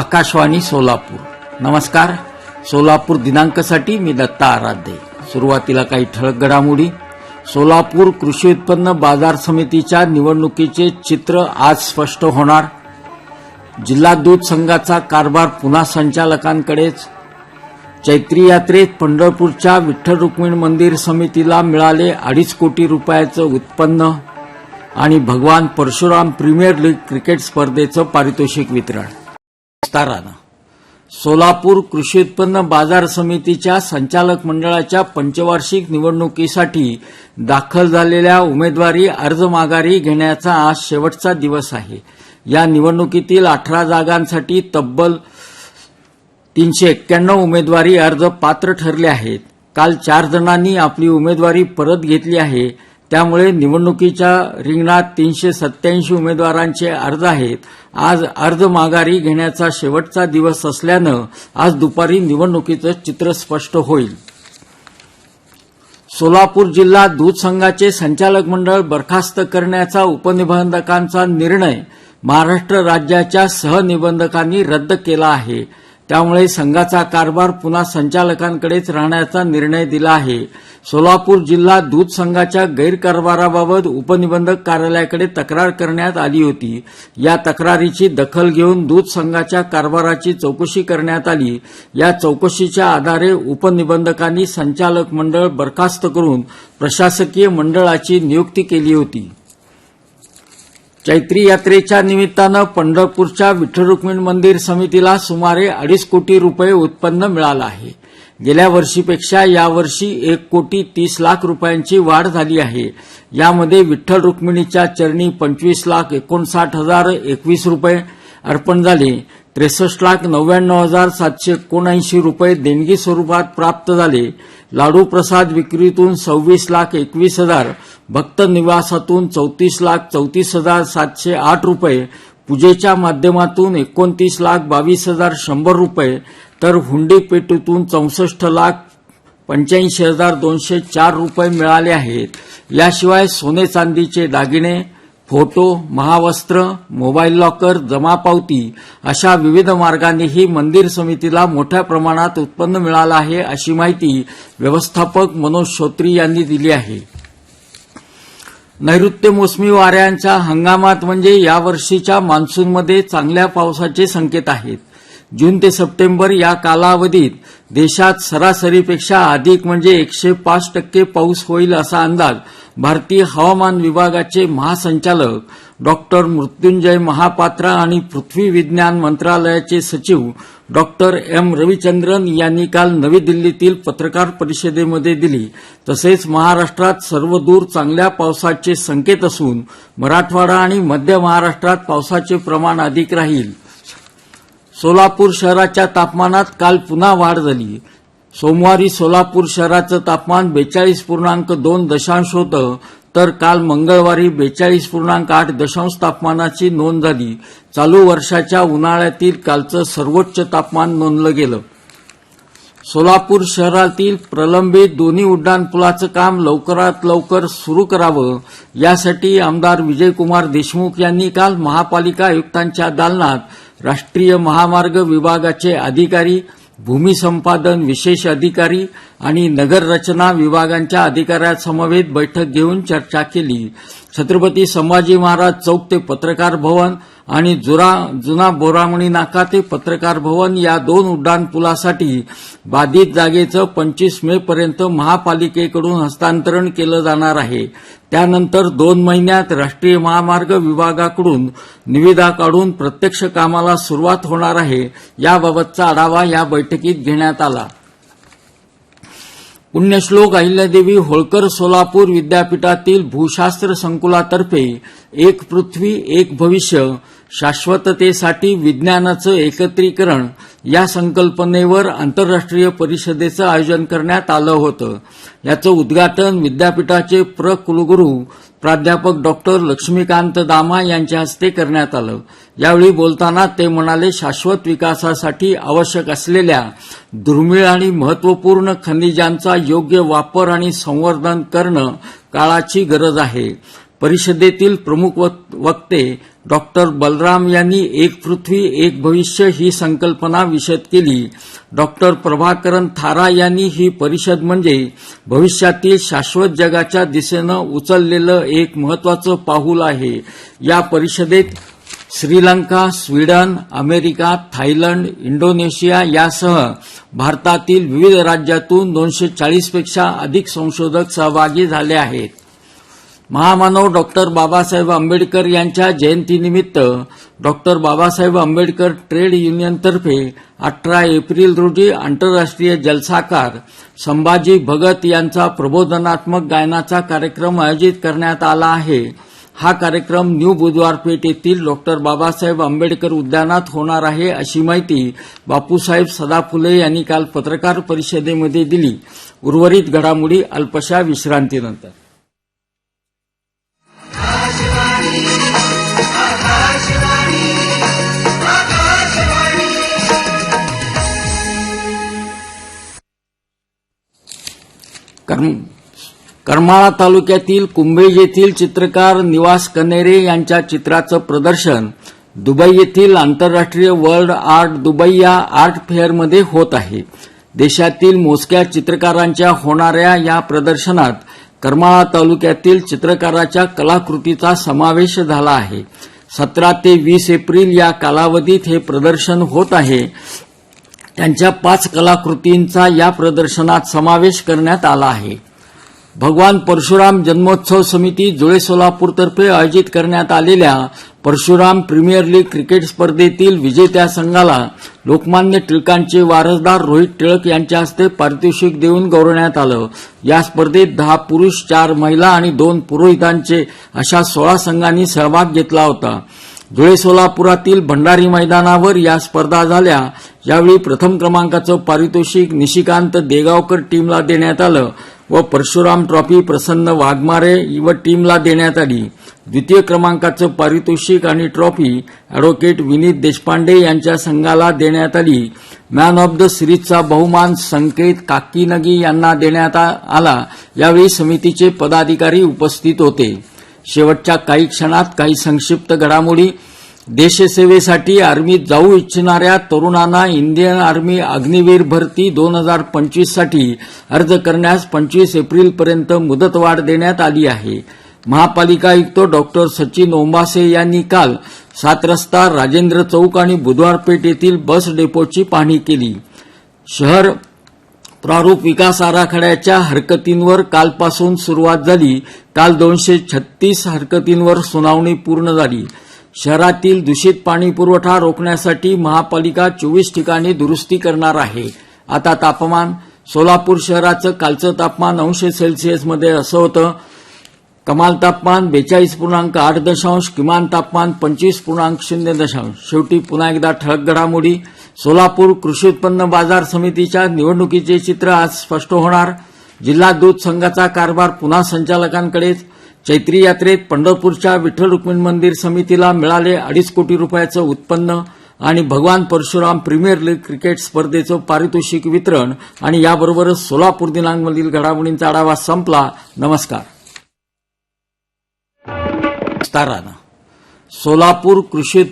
आकाशवाणी सोलापूर. नमस्कार. सोलापूर दिनांकासाठी मी दत्ता आराध्य. सुरुवातीला काही ठळक घडामोडी. सोलापूर कृषी उत्पन्न बाजार समितीच्या निवडणुकीचे चित्र आज स्पष्ट होणार. जिल्हा दूध संघाचा कारभार पुन्हा संचालकांकडेच. चैत्री यात्रेत पंढरपूरच्या विठ्ठल रुक्मिणी मंदिर समितीला मिळाले अडीच कोटी रुपयाचं उत्पन्न आणि भगवान परशुराम प्रीमियर लीग क्रिकेट स्पर्धेचं पारितोषिक वितरण. विस्तारानं. सोलापूर कृषी उत्पन्न बाजार समितीच्या संचालक मंडळाच्या पंचवार्षिक निवडणुकीसाठी दाखल झालेल्या उमेदवारी अर्ज माघारी घेण्याचा आज शेवटचा दिवस आहे. या निवडणुकीतील अठरा जागांसाठी तब्बल तीनशे एक्क्याण्णव उमेदवारी अर्ज पात्र ठरले आहेत. काल चार जणांनी आपली उमेदवारी परत घेतली आहे. त्यामुळे निवडणुकीच्या रिंगणात तीनशे सत्याऐंशी उमेदवारांचे अर्ज आहेत. आज अर्ज माघारी घेण्याचा शेवटचा दिवस असल्यानं आज दुपारी निवडणुकीचं चित्र स्पष्ट होईल. सोलापूर जिल्हा दूध संघाचे संचालक मंडळ बरखास्त करण्याचा उपनिबंधकांचा निर्णय महाराष्ट्र राज्याच्या सहनिबंधकांनी रद्द केला आहे. त्यामुळे संघाचा कारभार पुन्हा संचालकांकडेच राहण्याचा निर्णय दिला आहे. सोलापूर जिल्हा दूध संघाच्या गैरकारभाराबाबत उपनिबंधक कार्यालयाकडे तक्रार करण्यात आली होती. या तक्रारीची दखल घेऊन दूध संघाच्या कारभाराची चौकशी करण्यात आली. या चौकशीच्या आधारे उपनिबंधकांनी संचालक मंडळ बरखास्त करून प्रशासकीय मंडळाची नियुक्ती केली होती. चैत्री यात्रेच्या निमित्तानं पंढरपूरच्या विठ्ठल रुक्मिणी मंदिर समितीला सुमारे अडीच कोटी रुपये उत्पन्न मिळालं आहे. गेल्या वर्षीपेक्षा यावर्षी एक कोटी तीस लाख रुपयांची वाढ झाली आहे. यामध्ये विठ्ठल रुक्मिणीच्या चरणी पंचवीस लाख एकोणसाठ हजार एकवीस रुपये अर्पण झाले. त्रेसष्ट लाख नव्याण्णव हजार सातशे एकोणऐंशी रुपये देणगी स्वरूपात प्राप्त झाले. लाडू प्रसाद विक्रीतून सव्वीस लाख एकवीस हजार भक्त निवासातून चौतीस लाख चौतीस हजार सातशे आठ रुपये पूजेच्या माध्यमातून एकोणतीस लाख बावीस हजार शंभर रुपये तर हुंडी पेटीतून चौसष्ट लाख पंच्याऐंशी हजार दोनशे चार रुपये मिळाले आहेत. याशिवाय सोने चांदीचे दागिने फोटो महावस्त्र मोबाईल लॉकर जमा पावती अशा विविध मार्गांनीही मंदिर समितीला मोठ्या प्रमाणात उत्पन्न मिळालं आहे अशी माहिती व्यवस्थापक मनोज श्रोत्री यांनी दिली आहे. नैऋत्य मोसमी वाऱ्यांच्या हंगामात म्हणजे यावर्षीच्या मान्सूनमध्ये चांगल्या पावसाचे संकेत आहेत. जून ते सप्टेंबर या कालावधीत देशात सरासरीपेक्षा अधिक म्हणजे एकशे पाच टक्के पाऊस होईल असा अंदाज भारतीय हवामान विभागाचे महासंचालक डॉक्टर मृत्युंजय महापात्रा आणि पृथ्वी विज्ञान मंत्रालयाचे सचिव डॉक्टर एम रविचंद्रन यांनी काल नवी दिल्लीतील पत्रकार परिषदेमध्ये दिली. तसेच महाराष्ट्रात सर्वदूर चांगल्या पावसाचे संकेत असून मराठवाडा आणि मध्य महाराष्ट्रात पावसाचे प्रमाण अधिक राहील. सोलापूर शहराच्या तापमानात काल पुन्हा वाढ झाली. सोमवारी सोलापूर शहराचं तापमान बेचाळीस पूर्णांक दोन दशांश होतं तर काल मंगळवारी बेचाळीस पूर्णांक आठ दशांश तापमानाची नोंद झाली. चालू वर्षाच्या उन्हाळ्यातील कालचं सर्वोच्च तापमान नोंदलं गेलं. सोलापूर शहरातील प्रलंबित दोन्ही उड्डाणपुलाचं काम लवकरात लवकर सुरू करावं यासाठी आमदार विजयकुमार देशमुख यांनी काल महापालिका आयुक्तांच्या दालनात राष्ट्रीय महामार्ग विभागाचे अधिकारी भूमी संपादन विशेष अधिकारी आणि नगररचना विभागांच्या अधिकाऱ्यांसमवेत बैठक घेऊन चर्चा केली. छत्रपती संभाजी महाराज चौक ते पत्रकार भवन आणि जुरा जुना बोरामणी नाका ते पत्रकार भवन या दोन उड्डाणपुलासाठी बाधित जागेचं पंचवीस मे पर्यंत महापालिकेकडून हस्तांतरण केलं जाणार आहे. त्यानंतर दोन महिन्यात राष्ट्रीय महामार्ग विभागाकडून निविदा काढून प्रत्यक्ष कामाला सुरुवात होणार आहे. याबाबतचा आढावा या बैठकीत घेण्यात आला. पुण्यश्लोक अहिल्यादेवी होळकर सोलापूर विद्यापीठातील भूशास्त्र संकुलातर्फे एक पृथ्वी एक भविष्य शाश्वततेसाठी विज्ञानाचं एकत्रीकरण या संकल्पनेवर आंतरराष्ट्रीय परिषदेचं आयोजन करण्यात आलं होतं. याचं उद्घाटन विद्यापीठाचे प्र कुलगुरू प्राध्यापक डॉक्टर लक्ष्मीकांत दामा यांच्या हस्ते करण्यात आलं. यावेळी बोलताना ते म्हणाले शाश्वत विकासासाठी आवश्यक असलेल्या दुर्मिळ आणि महत्त्वपूर्ण खनिजांचा योग्य वापर आणि संवर्धन करणं काळाची गरज आहे. परिषदेतील प्रमुख वक्ते डॉक्टर बलराम यांनी एक पृथ्वी एक भविष्य ही संकल्पना विशद केली. डॉक्टर प्रभाकरन थारा यांनी ही परिषद म्हणजे भविष्यातील शाश्वत जगाच्या दिशेनं उचललेलं एक महत्वाचं पाऊल आहे. या परिषदेत Sri Lanka Sweden America Thailand Indonesia यासह भारतातील विविध राज्यातून दोनशे चाळीसपेक्षा अधिक संशोधक सहभागी झाले आहेत. महामानव डॉक्टर बाबासाहेब आंबेडकर यांच्या जयंतीनिमित्त डॉक्टर बाबासाहेब आंबेडकर ट्रेड युनियनतर्फे अठरा एप्रिल रोजी आंतरराष्ट्रीय जलसाकार संभाजी भगत यांचा प्रबोधनात्मक गायनाचा कार्यक्रम आयोजित करण्यात आला आहे. हा कार्यक्रम न्यू बुधवारपेठ येथील डॉक्टर बाबासाहेब आंबेडकर उद्यानात होणार आहे अशी माहिती बापूसाहेब सदाफुले यांनी काल पत्रकार परिषदेमध्ये दिली. उर्वरित घडामोडी अल्पशा विश्रांतीनंतर. करमाळा तालुक्यातील कुंभेज येथील चित्रकार निवास कनेरे यांच्या चित्राचं प्रदर्शन दुबई येथील आंतरराष्ट्रीय वर्ल्ड आर्ट दुबई या आर्ट फेअरमध्ये होत आहे. देशातील मोजक्या चित्रकारांच्या होणाऱ्या या प्रदर्शनात करमाळा तालुक्यातील चित्रकाराच्या कलाकृतीचा समावेश झाला आहे. सतरा ते वीस एप्रिल या कालावधीत हे प्रदर्शन होत आहे. त्यांच्या पाच कलाकृतींचा या प्रदर्शनात समावेश करण्यात आला आहे. भगवान परशुराम जन्मोत्सव समिती जुळे सोलापूरतर्फे आयोजित करण्यात आलेल्या परशुराम प्रीमियर लीग क्रिकेट स्पर्धेतील विजेत्या संघाला लोकमान्य टिळकांचे वारसदार रोहित टिळक यांच्या हस्ते पारितोषिक देऊन गौरवण्यात आलं. या स्पर्धेत दहा पुरुष चार महिला आणि दोन पुरोहितांचे अशा सोळा संघांनी सहभाग घेतला होता. धुळे सोलापुरातील भंडारी मैदानावर या स्पर्धा झाल्या. यावेळी प्रथम क्रमांकाचं पारितोषिक निशिकांत देगावकर टीमला देण्यात आलं. व परशुराम ट्रॉफी प्रसन्न वाघमारे व टीमला देण्यात आली. द्वितीय क्रमांकाचं पारितोषिक आणि ट्रॉफी अॅडव्होकेट विनीत देशपांडे यांच्या संघाला देण्यात आली. मॅन ऑफ द सिरीजचा बहुमान संकेत काकीनगी यांना देण्यात आला. यावेळी समितीचे पदाधिकारी उपस्थित होते. शेवटच्या काही क्षणात काही संक्षिप्त घडामोडी देशसेवेसाठी आर्मीत जाऊ इच्छिणाऱ्या तरुणांना इंडियन आर्मी अग्निवीर भरती दोन हजार पंचवीससाठी अर्ज करण्यास पंचवीस एप्रिलपर्यंत मुदतवाढ देण्यात आली आहे. महापालिका आयुक्त डॉक्टर सचिन ओंबासे यांनी काल सात रस्ता राजेंद्र चौक आणि बुधवारपेठ येथील बस डेपोची पाहणी केली. शहर प्रारूप विकास आराखड्याच्या हरकतींवर कालपासून सुरुवात झाली. काल दोनशे छत्तीस हरकतींवर सुनावणी पूर्ण झाली. शहरातील दूषित पाणी पुरवठा रोखण्यासाठी महापालिका चोवीस ठिकाणी दुरुस्ती करणार आहे. आता तापमान सोलापूर शहराचं कालचं तापमान अंश सेल्सिअसमध्ये असं होतं. कमाल तापमान बेचाळीस पूर्णांक आठ दशांश किमान तापमान पंचवीस पूर्णांक शून्य दशांश. शेवटी पुन्हा एकदा ठळक घडामोडी. सोलापूर कृषी उत्पन्न बाजार समितीच्या निवडणुकीचे चित्र आज स्पष्ट होणार. जिल्हा दूध संघाचा कारभार पुन्हा संचालकांकडेच. चैत्री यात्रेत पंढरपूरच्या विठ्ठल रुक्मिणी मंदिर समितीला मिळाले अडीच कोटी रुपयाचं उत्पन्न आणि भगवान परशुराम प्रीमियर लीग क्रिकेट स्पर्धेचं पारितोषिक वितरण आणि याबरोबरच सोलापूर दिनांकमधील घडामोडींचा आढावा संपला. नमस्कार. सोलापूर कृषी